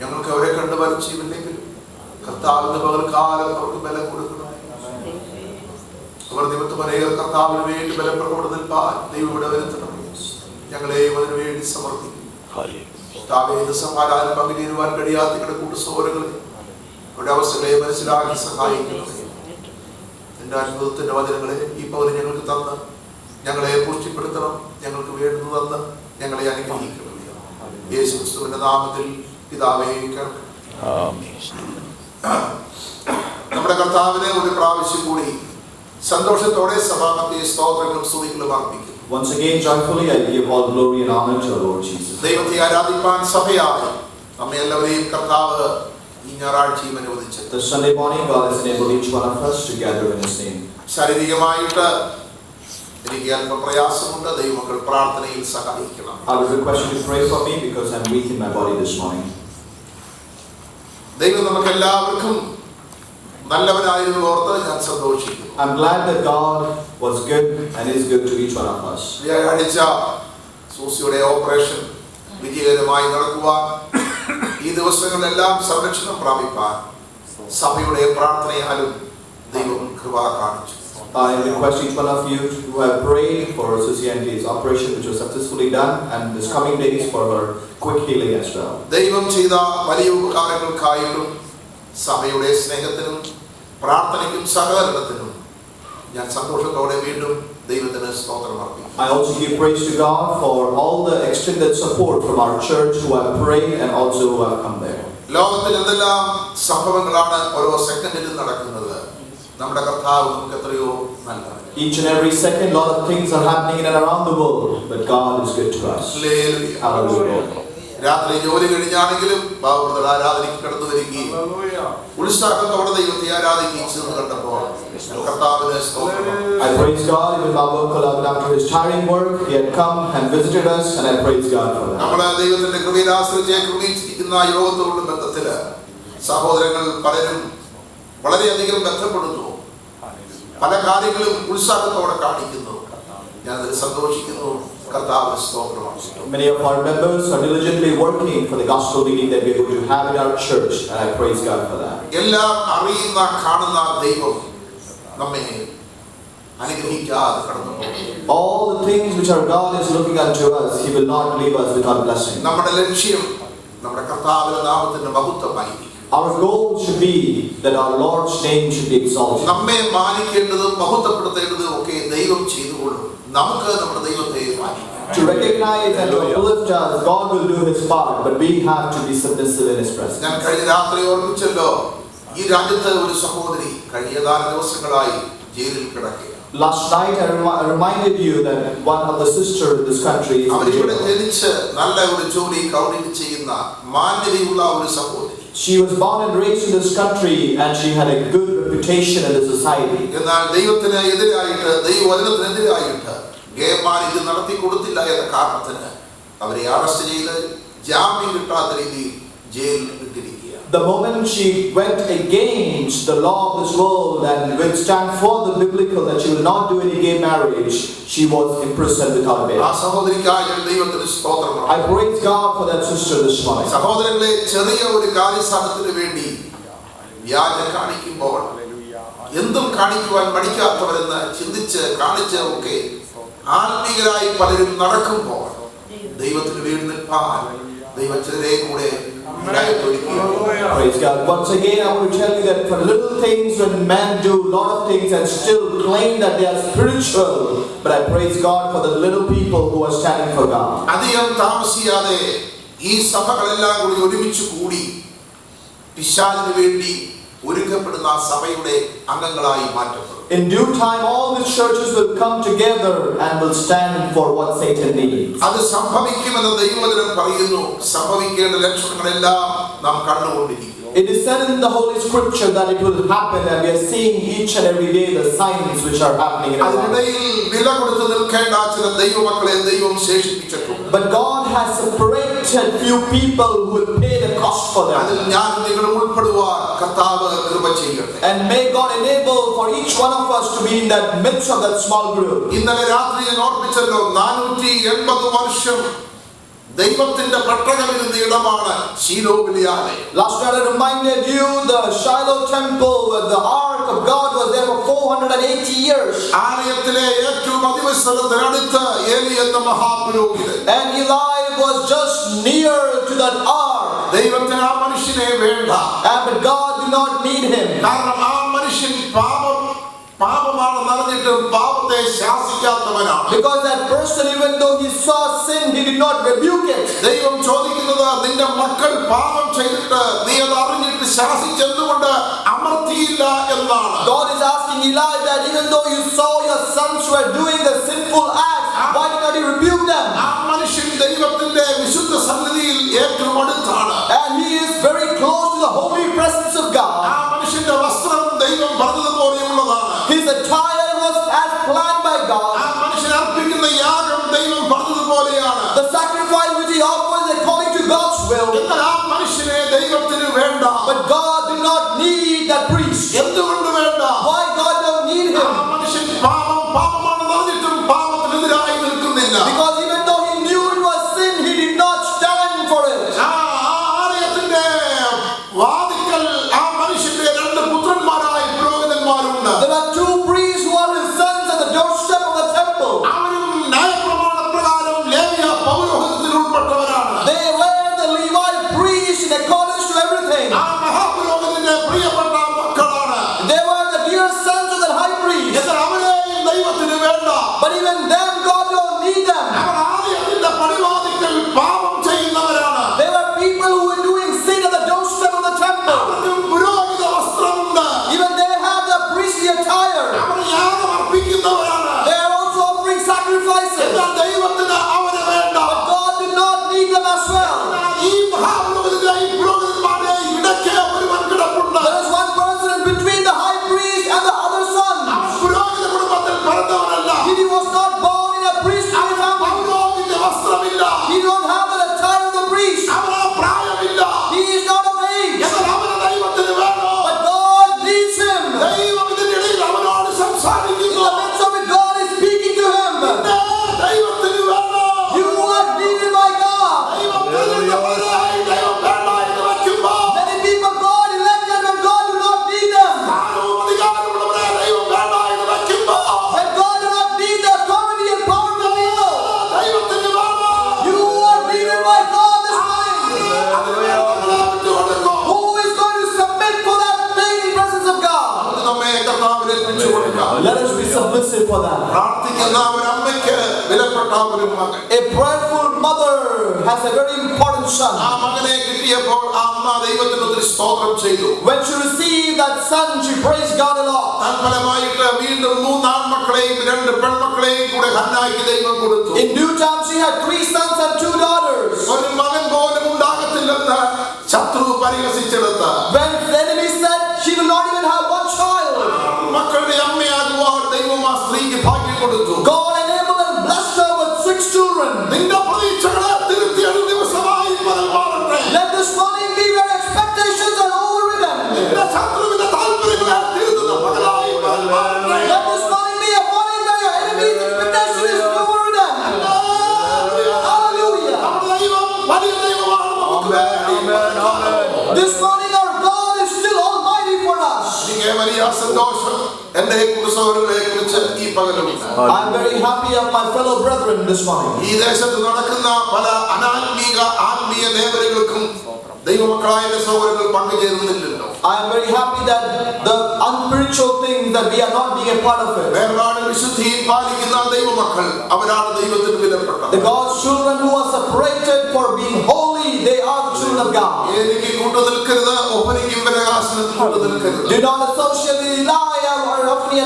ഞങ്ങൾക്ക് അവരെ കണ്ട് പരിചയമില്ലെങ്കിൽ കർത്താവിന്റെ പകൽക്കാലം അവർക്ക് ബലം കൊടുക്കണം. അവർ നിമിത്തം അനേക കർത്താവിന് വേണ്ടി ബലപ്രകട നിൽപ്പാൻ ദൈവം ഇവിടെ വരുത്തണം. ഞങ്ങളെയും അതിനു വേണ്ടി സമർപ്പിക്കും. താവേത് സമാധാനം പങ്കിടുവാൻ കഴിയാത്ത ഇവിടെ കൂട്ടുസോരങ്ങളെ അവരുടെ അവസ്ഥകളെ മനസ്സിലാക്കി സഹായിക്കണം എന്റെ അത്ഭുതത്തിന്റെ വചനങ്ങളെ ഈ പൗരം ഞങ്ങൾക്ക് തന്ന് ഞങ്ങളെ പുഷ്ടിപ്പെടുത്തണം ഞങ്ങൾക്ക് വേണ്ടുന്നു തന്ന് ഞങ്ങളെ അനുഗ്രഹിക്കണം. യേശു ക്രിസ്തുവിന്റെ നാമത്തിൽ പിതാവേ കേൾക്കണം നമ്മുടെ കർത്താവിനെ ഒരു പ്രാവശ്യം കൂടി സന്തോഷത്തോടെ സഭാമത്തെ സ്തോത്രങ്ങളും സ്തുതികളും അർപ്പിക്കും Once again, joyfully, I give all glory and honor to our Lord Jesus. ദൈവത്തെ ആരാധിപ്പാൻ സഭയായി നമ്മെ എല്ലാവരെയും കർത്താവ് ഈ ഞായറാഴ്ചയും അനുവദിച്ചത് This Sunday morning, God has enabled each one of us to gather in His name. ശാരീരികമായിട്ട് എനിക്ക് അല്പം പ്രയാസമുണ്ട്. ദൈവമക്കൾ പ്രാർത്ഥനയിൽ സഹായിക്കണം. I would request you to pray for me? Because I'm weak in my body this morning. ദൈവം നമുക്ക് എല്ലാവർക്കും നല്ലവനായിരുന്നു ഓർത്ത് ഞാൻ സന്തോഷിക്കുന്നു. I'm glad that God was good and is good to each one of us. വ്യാഴാഴ്ച സൂസിയുടെ ഓപ്പറേഷൻ വിജയകരമായി നടക്കുവാൻ ഈ ദിവസങ്ങളിലെല്ലാം സംരക്ഷണം പ്രാപിപ്പാൻ സഭയുടെ പ്രാർത്ഥനയാലും ദൈവം കൃപ കാണിച്ചു. I request each one of you who have prayed for Susie Andy's operation, which was successfully done, and this coming days for her quick healing as well. ദൈവം ചെയ്ത വലിയ ഉപകാരങ്ങൾക്കായിട്ടും സഭയുടെ സ്നേഹത്തിനും പ്രാർത്ഥനയ്ക്കും സഹകരണത്തിനും ഞാൻ സന്തോഷത്തോടെ വീണ്ടും ദൈവത്തിന് സ്തോത്രം അർപ്പിക്കും I also give praise to God for all the extended support from our church who have prayed and also who have come there. ലോകത്തിൽ എന്തെല്ലാം സംഭവങ്ങളാണ് ഓരോ സെക്കൻഡിലും നടക്കുന്നത് നമ്മുടെ കർത്താവ് നമുക്ക് എത്രയോ നല്ലതാണ് Each and every second, a lot of things are happening in and around the world, but God is good to us. Hallelujah. Hallelujah. രാത്രി ജോലി കഴിഞ്ഞാണെങ്കിലും ബാബുദർ ആരാധനയ്ക്ക് കടന്നു വരികയും ഉത്സാഹത്തോടെ ദൈവത്തെ ആരാധിക്കുകയും ചെയ്തു കണ്ടപ്പോൾ കർത്താവിന് സ്തോത്രം I praise God, even my work allowed after his tiring work, he had come and visited us, and I praise God for that. നമ്മൾ ദൈവത്തിന്റെ കൃപയിൽ ആശ്രയിച്ച് ക്രമീകരിച്ചിരിക്കുന്ന യോഗത്തോടുള്ള ബന്ധത്തിൽ സഹോദരങ്ങൾ പലരും വളരെയധികം ബന്ധപ്പെടുന്നു പല കാര്യങ്ങളും ഉത്സാഹത്തോടെ കാണിക്കുന്നു ഞാനതിൽ സന്തോഷിക്കുന്നു കർത്താവ് സ്തോത്രമാണ് Many of our members are diligently working for the gospel meeting that we are going to have in our church, and I praise God for that. എല്ലാം അറിയുന്ന കാണുന്ന ദൈവം നമ്മെ അനുഗ്രഹിക്കാതെ കടന്നു പോകും All the things which our God is looking unto us, He will not leave us without blessing. നമ്മുടെ ലക്ഷ്യം നമ്മുടെ കർത്താവിന്റെ നാമത്തിന്റെ മഹത്വമായിരിക്കും Our goal should be that our Lord's name should be exalted. നമ്മെ മാനിക്കേണ്ടതും മഹത്വപ്പെടുത്തേണ്ടതും ഒക്കെ ദൈവം ചെയ്തുകൊള്ളും നമുക്ക് നമ്മുടെ ദൈവത്തെ മാനിക്കാം To recognize and to uplift us, God will do His part, but we have to be submissive in His presence. ഞാൻ കഴിഞ്ഞ രാത്രി ഓർമ്മിച്ചല്ലോ ഈ രാജ്യത്ത് ഒരു സഹോദരി കഴിഞ്ഞ ഏതാനും ദിവസങ്ങളായി ജയിലിൽ കിടക്കുകയാണ് Last night, I, remi- I reminded you that one of the sisters in this country is in അവരിവിടെ jail. ജനിച്ച് നല്ല ഒരു ജോലി കൗണ്ടിങ് ചെയ്യുന്ന മാന്യതയുള്ള ഒരു സഹോദരി She was born and raised in this country, and she had a good reputation in the society. എന്നാൽ ദൈവത്തിന് എതിരായിട്ട് ദൈവവചനത്തിനെതിരായിട്ട് ഗേമാർ ഇത് നടത്തി കൊടുത്തില്ല എന്ന കാരണത്തിന് അവരെ അറസ്റ്റ് ചെയ്ത് ജാമ്യം കിട്ടാത്ത രീതിയിൽ ജയിലിൽ ഇട്ടിരിക്കുകയാണ് The moment she went against the law of this world and would stand for the biblical that she will not do any gay marriage, she was imprisoned without ആ bail. സഹോദരിക്കായി ഞാൻ ദൈവത്തിന് സ്തോത്രമാണ് I praise God for that sister this morning. സഹോദരങ്ങളെ ചെറിയ ഒരു കാര്യസാധനത്തിന് വേണ്ടി വ്യാജം കാണിക്കുമ്പോൾ എന്തും കാണിക്കുവാൻ മടിക്കാത്തവരെന്ന് ചിന്തിച്ച് കാണിച്ച് ഒക്കെ ആത്മീയരായി പലരും നടക്കുമ്പോൾ ദൈവത്തിന് വേണ്ടി നിൽപ്പാൻ ദൈവത്തിനെ കൂടെ ഇടയായിട്ടൊരുക്കിയിരുന്നു. Praise God. Once again, I want to tell you that for little things, when men do a lot of things and still claim that they are spiritual, but I praise God for the little people who are standing for God. അധികം താമസിയാതെ ഈ സഭകളെല്ലാം കൂടി ഒരുമിച്ച് കൂടി പിശാലിന് വേണ്ടി ഒരുക്കപ്പെടുന്ന സഭയുടെ അംഗങ്ങളായി മാറ്റപ്പെടും In due time, all the churches will come together and will stand for what Satan needs. അത് സംഭവിക്കുമെന്ന് ദൈവവചനം പറയുന്നു സംഭവിക്കേണ്ട ലക്ഷണങ്ങളെല്ലാം നാം കണ്ടുകൊണ്ടിരിക്കുന്നു It is said in the Holy Scripture that it will happen, and we are seeing each and every day the signs which are happening in our lives. അതിനിടയിൽ വില കൊടുത്ത് നിൽക്കേണ്ട ചില ദൈവമക്കളെ ദൈവം ശേഷിപ്പിച്ചിട്ടുണ്ട് But God has separated few people who will pay the cost for അതിൽ them. ഞാൻ നിങ്ങളും ഉൾപ്പെടുവാൻ കർത്താവ് കൃപ ചെയ്യട്ടെ And may God enable for each one of us to be in that midst of that small group. ഇന്നലെ രാത്രി ഞാൻ ഓർപ്പിച്ചല്ലോ നാനൂറ്റി എൺപത് വർഷം ദൈവത്തിന്റെ പെട്ടകമിരുന്ന ഇടമാണ് ശീലോവിലെ ആലയം Last night I reminded you the Shiloh temple where the ark of God was there for 480 years. ആലയത്തിലെ ഏറ്റവും അതിവസരത്തിനടുത്ത് ഏലി എന്ന മഹാപുരോഹിതൻ And Eli was just near to that ark. ദൈവത്തിന് ആ മനുഷ്യനെ വേണ്ട And but God did not need him. കാരണം ആ മനുഷ്യൻ പാപം പാപമാണെന്ന് അറിഞ്ഞിട്ടും പാപത്തെ ശാസിക്കാത്തവനാണ് Because that person, even though he saw sin, he did not rebuke it. ദൈവം ചോദിക്കുന്നത് നിന്റെ മക്കൾ പാപം ചെയ്തിട്ട് നീ അത് അറിഞ്ഞിട്ട് ശാസിച്ചെന്തുകൊണ്ട് അമർത്തിയില്ല എന്നാണ് God is asking Eli that even though you saw your sons were doing the sinful acts, why did not you rebuke them? ആ മനുഷ്യൻ ദൈവത്തിന്റെ വിശുദ്ധ സന്നിധിയിൽ ഏറ്റവും അടുത്താണ് And he is very close to the holy presence of ആ God. sacrifice which he offers according to God's will. But God did not need that priest. Why God don't need him? Because in love A prayerful mother has a very important son. When she received that son, she praised God a lot. In due time, This morning our God is still almighty for us. എനിക്ക് വലിയ സന്തോഷം എന്റെ കുടുംബസൗരങ്ങളെ കുറിച്ച് ഈ പകലുണ്ട് I'm very happy of my fellow brethren this morning. ഈ ദേശത്ത് നടക്കുന്ന പല അനാത്മീക ആത്മീയ ലേവലുകൾക്കും ദൈവമക്കളായ എന്റെ സഹോദരങ്ങൾ പങ്കുചേരുന്നില്ലല്ലോ I am very happy that the unspiritual things that we are not being a part of it. വേറൊരാണ് വിശുദ്ധിയിൽ പാലിക്കുന്ന ദൈവമക്കൾ അവരാണ് ദൈവത്തിന് വിലപ്പെട്ടത് The God's children who are separated for being holy, they are the children of God. എനിക്ക് കൂട്ടു നിൽക്കരുത് ഒപ്പനിക്കും വിലകാശനത്തിൽ കൂട്ടു നിൽക്കരുത് Do not associate with Eli or Ophni and